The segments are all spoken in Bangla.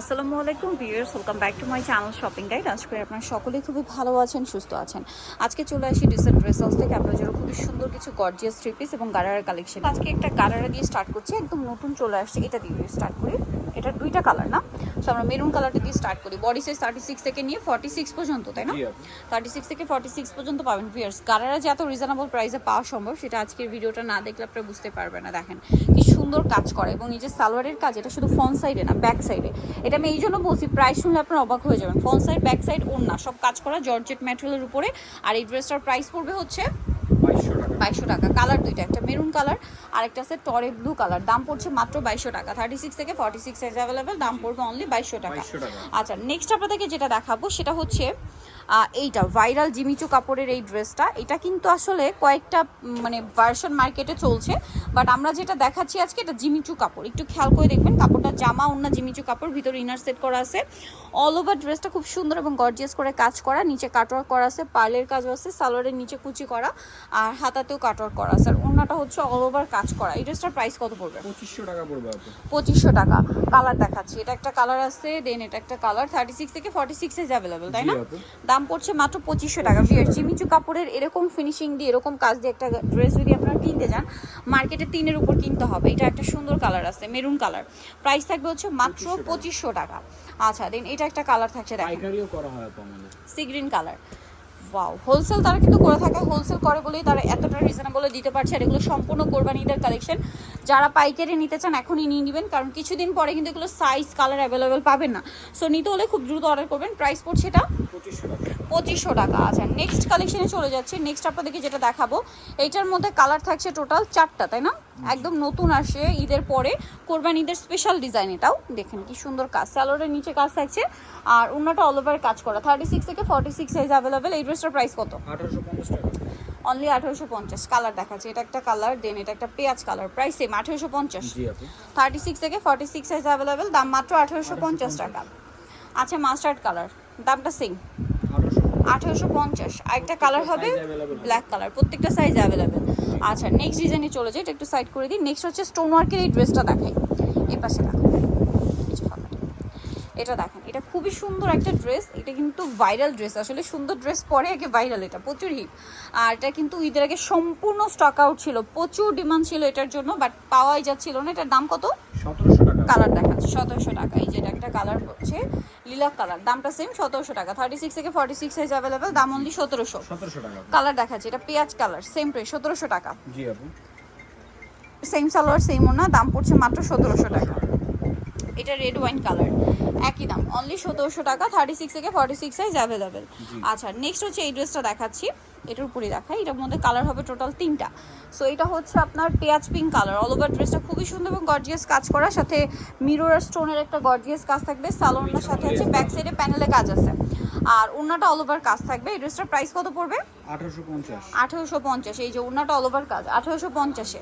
আসসালামু আলাইকুম viewers welcome back to my channel shopping guide. আজকে করি আপনারা সকলেই খুবই ভালো আছেন সুস্থ আছেন। আজকে চলে আসি ডিসেন্ট ড্রেস হাউস থেকে। আপনার জন্য খুবই সুন্দর কিছু গর্জিয়াস থ্রি পিস এবং গারারা কালেকশন আজকে একটা গারারা দিয়ে স্টার্ট করছি একদম নতুন চলে আসছে। এটা দিয়ে স্টার্ট করি। এটা দুইটা কালার না? সো আমরা মেরুন কালারটা দিয়ে স্টার্ট করি। বডি সাইজ থার্টি সিক্স থেকে নিয়ে ফর্টি সিক্স পর্যন্ত তাই না? থার্টি সিক্স থেকে ফর্টি সিক্স পর্যন্ত পাবেন ভিউয়ার্স। গারারা যে এত রিজনেবল প্রাইসে পাওয়া সম্ভব সেটা আজকের ভিডিওটা না দেখলে আপনারা বুঝতে পারবেন না। দেখেন কি সুন্দর কাজ করে এবং এই যে সালোয়ারের কাজ এটা শুধু ফ্রন্ট সাইডে না ব্যাক সাইডে এটা আমি এই জন্য বলছি প্রাইস শুনলে আপনারা অবাক হয়ে যাবেন। ফ্রন্ট সাইড ব্যাক সাইড ওড়না সব কাজ করা জর্জেট ম্যাটেরিয়ালের উপরে। আর এই ড্রেসটার প্রাইস পড়বে হচ্ছে বাইশশো টাকা। কালার দুইটা একটা মেরুন কালার আর একটা আছে টরে ব্লু কালার। দাম পড়ছে মাত্র বাইশশো টাকা। থার্টি সিক্স থেকে ফর্টি সিক্স সাইজ অ্যাভেলেবেল দাম পড়বে অনলি বাইশশো টাকা। আচ্ছা নেক্সট আপনাদেরকে যেটা দেখাবো সেটা হচ্ছে এইটা ভাইরাল জিমিচু কাপড়ের এই ড্রেসটা। এটা কিন্তু আসলে কয়েকটা মানে ভার্সন মার্কেটে চলছে বাট আমরা যেটা দেখাচ্ছি আজকে এটা জিমিচু কাপড় একটু খেয়াল করে দেখবেন কাপড়টা জামা অন্য জিমিচু কাপড় ভিতরে ইনার সেট করা আছে। অল ওভার ড্রেসটা খুব সুন্দর এবং গর্জিয়াস করে কাজ করা নিচে কাটওয়ার্ক করা আছে পার্লের কাজও আছে সালোয়ারের নিচে কুচি করা আর হাতাতেও কাটওয়ার্ক করা আছে। আর ওড়নাটা হচ্ছে অল ওভার কাজ করা। এই ড্রেসটার প্রাইস কত পড়বে? পঁচিশশো টাকা পড়বে পঁচিশশো টাকা। কালার দেখাচ্ছি। এটা একটা কালার আছে দেন এটা একটা কালার থার্টি সিক্স থেকে ফর্টি সিক্স অ্যাভেলেবেল তাই না? দাম পড়ছে মাত্র পঁচিশশো টাকা। ভিয়ার জিমিচু কাপড়ের এরকম ফিনিশিং দিয়ে এরকম কাজ দিয়ে একটা ড্রেস যদি আপনারা কিনতে যান মার্কেটে তিনের উপর কিনতে হবে। এটা একটা সুন্দর কালার আছে মেরুন কালার প্রাইস থাকবে হচ্ছে মাত্র পঁচিশশো টাকা। আচ্ছা দেন এটা একটা কালার থাকছে দেখেন। করা হয় sea green colour wow wholesale তারা কিন্তু করে থাকে। হোলসেল করে বলেই তারা এতটা রিজনেবলে দিতে পারছে। আর এগুলো সম্পূর্ণ কোরবানিদের কালেকশন যারা পাইকারি নিতে চান এখনই নিয়ে নেবেন, কারণ কিছুদিন পরে কিন্তু এগুলো সাইজ কালার অ্যাভেলেবেল পাবেন না। সো নিতে হলে খুব দ্রুত অর্ডার করবেন। প্রাইস পড়ছে এটা পঁচিশশো টাকা। আচ্ছা নেক্সট কালেকশনে চলে যাচ্ছে। নেক্সট আপনাদেরকে যেটা দেখাবো, এইটার মধ্যে কালার থাকছে টোটাল চারটা, তাই না? একদম নতুন আসে ঈদের পরে। কোরবান ঈদের স্পেশাল ডিজাইন এটাও। দেখেন কি সুন্দর কাজ। স্যালোরের নিচে কাজ থাকছে। আর অন্যটা অল ওভার কাজ করা। থার্টি সিক্স থেকে ফর্টি সিক্স সাইজ অ্যাভেলেবেল এই ড্রেসটার প্রাইস কত? আঠারোশো পঞ্চাশ অনলি আঠারোশো পঞ্চাশ কালার দেখাচ্ছে। এটা একটা কালার দেন এটা একটা পেঁয়াজ কালার প্রাইস সেম আঠারোশো পঞ্চাশ। থার্টি সিক্স থেকে ফর্টি সিক্স সাইজ অ্যাভেলেবেল দাম মাত্র আঠারোশো পঞ্চাশ টাকা। আচ্ছা মাস্টার্ড কালার দামটা সেম আঠারোশো পঞ্চাশ। আরেকটা কালার হবে ব্ল্যাক কালার প্রত্যেকটা সাইজ অ্যাভেলেবেল আচ্ছা নেক্সট ডিজাইনে চলে যায় এটা একটু সাইড করে দিই। নেক্সট হচ্ছে স্টোন ওয়ার্কের এই ড্রেসটা দেখাই। এই পাশে দেখো। এটা দেখেন এটা খুবই সুন্দর একটা ড্রেস এটা কিন্তু ভাইরাল ড্রেস আসলে সুন্দর ড্রেস পরে আগে ভাইরাল এটা প্রচুর হিট আর এটা কিন্তু ঈদের আগে সম্পূর্ণ স্টক আউট ছিল প্রচুর ডিমান্ড ছিল এটার জন্য বাট পাওয়াই যাচ্ছিল না এটার দাম কত? কালার দেখাচ্ছে সতেরোশো টাকা এই যে এটা একটা কালার হচ্ছে লিলাক কালার দামটা সেম সতেরোশো টাকা থার্টি সিক্স থেকে ফর্টি সিক্স সাইজ অ্যাভেলেবেল দাম অনলি সতেরোশো। কালার দেখাচ্ছে এটা পেঁয়াজ কালার সেম প্রাইস সতেরোশো টাকা। জি আপু। সেম সালোয়ার সেম ওনা দাম পড়ছে মাত্র সতেরোশো টাকা। এটা রেড ওয়াইন কালার অনলি সতেরোশো টাকা থার্টি সিক্স থেকে ফর্টি সিক্স সাইজ অ্যাভেলেবেল আচ্ছা নেক্সট হচ্ছে এই ড্রেসটা দেখাচ্ছি। এটার উপরে দেখাই এটার মধ্যে কালার হবে টোটাল তিনটা। সো এটা হচ্ছে আপনার পেঁয়াজ পিঙ্ক কালার অল ওভার ড্রেসটা খুবই সুন্দর এবং গর্জিয়াস কাজ করা। সাথে মিরর আর স্টোনের একটা গর্জিয়াস কাজ থাকবে। সালোয়ারটার সাথে আছে ব্যাক সাইডে প্যানেলে কাজ আছে। আর ওনাটা অল ওভার কাজ থাকবে। এই ড্রেসটার প্রাইস কত পড়বে? আঠারোশো পঞ্চাশ। এই যে ওনাটা অল ওভার কাজ আঠারোশো পঞ্চাশে।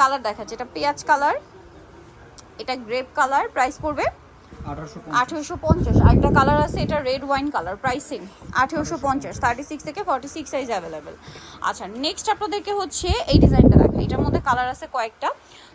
কালার দেখাচ্ছে এটা পেঁয়াজ কালার এটা গ্রেপ কালার প্রাইস পড়বে আঠারোশো পঞ্চাশ। আরেকটা কালার আছে, এটা রেড ওয়াইন কালার প্রাইসিং আঠেরোশো পঞ্চাশ থার্টি সিক্স থেকে ফর্টি সিক্স সাইজ অ্যাভেলেবেল আচ্ছা নেক্সট আপনাদেরকে হচ্ছে এই ডিজাইনটা দেখা। এটার মধ্যে কালার আছে কয়েকটা।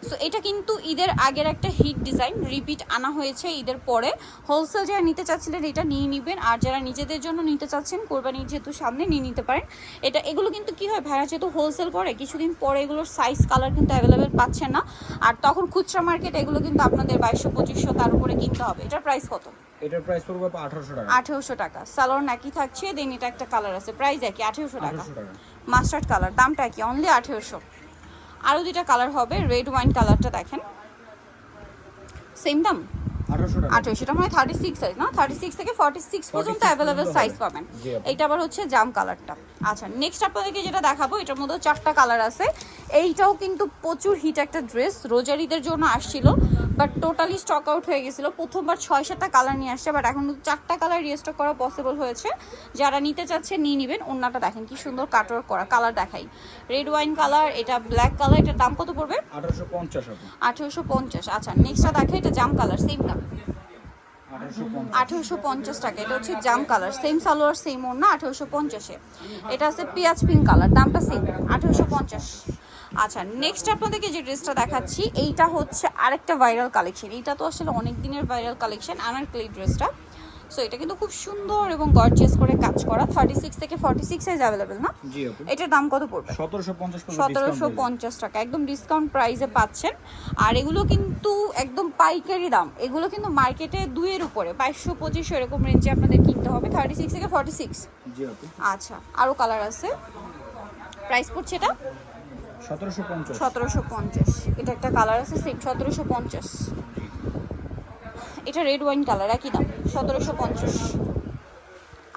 সো এটা কিন্তু ঈদের আগের একটা হিট ডিজাইন রিপিট আনা হয়েছে ঈদের পরে। হোলসেল যারা নিতে চাচ্ছিলেন, এটা নিয়ে নেবেন। আর যারা নিজেদের জন্য নিতে চাচ্ছেন, কোরবানির যেহেতু সামনে নিয়ে নিতে পারেন। এটা, এগুলো কিন্তু কি হয় ভাড়া যেহেতু হোলসেল করে, কিছুদিন পরে এগুলোর সাইজ কালার কিন্তু অ্যাভেলেবেল পাচ্ছেন না। আর তখন খুচরা মার্কেট এগুলো কিন্তু আপনাদের বাইশশো, পঁচিশশো, তার উপরে কিনতে হবে। এটার প্রাইস কত? এটার প্রাইস পড়বে আপু আঠারোশো টাকা। আঠেরোশো টাকা। সালোয়ার নাকি থাকছে দেন এটা একটা কালার আছে। প্রাইস একই আঠেরোশো টাকা। আঠারোশো টাকা। মাস্টার্ড কালার দামটা কি অনলি আঠেরোশো। আরও দুইটা কালার হবে রেড ওয়াইন কালারটা দেখেন। সেম দাম? আঠারোশো টাকা। আঠেরোশো এটা মানে থার্টি সিক্স সাইজ না? থার্টি সিক্স থেকে ফর্টি সিক্স পর্যন্ত 46 অ্যাভেলেবেল সাইজ পাবেন। এইটা আবার হচ্ছে জাম কালারটা আচ্ছা নেক্সট আপনাদেরকে যেটা দেখাবো এটার মধ্যে চারটা কালার আছে। এইটাও কিন্তু প্রচুর হিট একটা ড্রেস রোজারিদের জন্য আসছিল। বাট টোটালি স্টক আউট হয়ে গেছিল। প্রথমবার ছয় সাতটা কালার নিয়ে আসছে বাট এখন কিন্তু চারটা কালার রিস্টক করা পসিবল হয়েছে। যারা নিতে চাচ্ছে নিয়ে নেবেন। ওনাটা দেখেন কি সুন্দর কাটওয়ার করা কালার দেখাই। রেড ওয়াইন কালার এটা ব্ল্যাক কালার এটার দাম কত পড়বে? আঠারোশো পঞ্চাশ আচ্ছা নেক্সটটা দেখে এটা জাম কালার সেম দাম আঠারোশো পঞ্চাশ। টাকা এটা হচ্ছে জাম কালার সেম সালোয়ার সেম ওর ওড়না আঠেরোশো পঞ্চাশে। এটা আছে পেঁয়াজ পিঙ্ক কালার দামটা সেম আঠেরোশো পঞ্চাশ। আচ্ছা নেক্সট আপনাদেরকে যে ড্রেসটা দেখাচ্ছি এইটা হচ্ছে আরেকটা ভাইরাল কালেকশন এইটা তো আসলে অনেক দিনের ভাইরাল কালেকশন আনার আনারকলি ড্রেসটা সো এটা কিন্তু খুব সুন্দর এবং গর্জিয়াস করে কাজ করা। থার্টি সিক্স থেকে ফর্টি সিক্স সাইজ অ্যাভেলেবেল না? জি আপু এটার দাম কত পড়বে? সতেরোশো পঞ্চাশ সতেরোশো পঞ্চাশ টাকা। একদম ডিসকাউন্ট প্রাইসে পাচ্ছেন। আর এগুলো কিন্তু একদম পাইকারি দাম। এগুলো কিন্তু মার্কেটে দুইয়ের উপরে বাইশশো পঁচিশশো এরকম রেঞ্জে আপনাদের কিনতে হবে। থার্টি সিক্স থেকে ফর্টি সিক্স জি আপু আচ্ছা আরও কালার আছে? প্রাইস পড়ছে এটা? সতেরোশো পঞ্চাশ। এটা একটা কালার আছে সেম সতেরোশো পঞ্চাশ। এটা রেড ওয়াইন কালার একই দাম সতেরোশো পঞ্চাশ।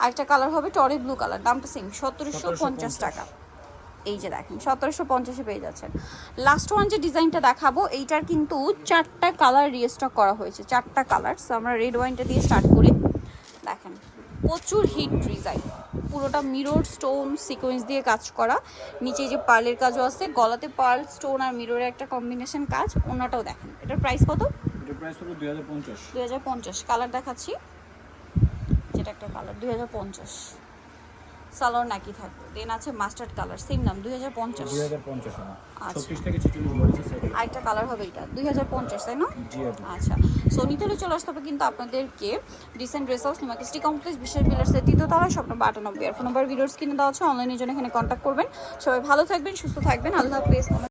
আরেকটা কালার হবে টরে ব্লু কালার দামটা সেম সতেরোশো পঞ্চাশ টাকা। এই যে দেখেন সতেরোশো পঞ্চাশে পেয়ে যাচ্ছেন। লাস্ট ওয়ান যে ডিজাইনটা দেখাবো এইটার কিন্তু চারটা কালার রিস্টক করা হয়েছে চারটা কালার সো আমরা রেড ওয়াইনটা দিয়ে স্টার্ট করি। দেখেন প্রচুর হিট ডিজাইন পুরোটা মিরর স্টোন সিকোয়েন্স দিয়ে কাজ করা। নিচে যে পার্লের কাজও আছে গলাতে পার্ল স্টোন আর মিররের একটা কম্বিনেশন কাজ অন্যটাও দেখেন। এটার প্রাইস কত? এটার প্রাইস হলো দুই হাজার পঞ্চাশ। কালার দেখাচ্ছি। যেটা একটা কালার দুই হাজার পঞ্চাশ। সালোয়ার নাকি থাকবে। দেন আছে মাস্টার্ড কালার সেম নাম দুই হাজার পঞ্চাশ। আচ্ছা। আরেকটা কালার হবে এটা দুই হাজার পঞ্চাশ তাই না? জি আচ্ছা। সো নিতে চলে আসতে হবে কিন্তু আপনাদেরকে ডিসেন্ট ড্রেস হাউস নিমাকিস্টি কমপ্লেক্স সেটি বিলার্সের তৃতীয়তলা স্বপ্ন বাটানব্বই আর ফোন নাম্বার ভিডিওস কিনে দেওয়া আছে অনলাইনের জন্য এখানে কন্ট্যাক্ট করবেন। সবাই ভালো থাকবেন সুস্থ থাকবেন। আল্লাহ হাফেজ।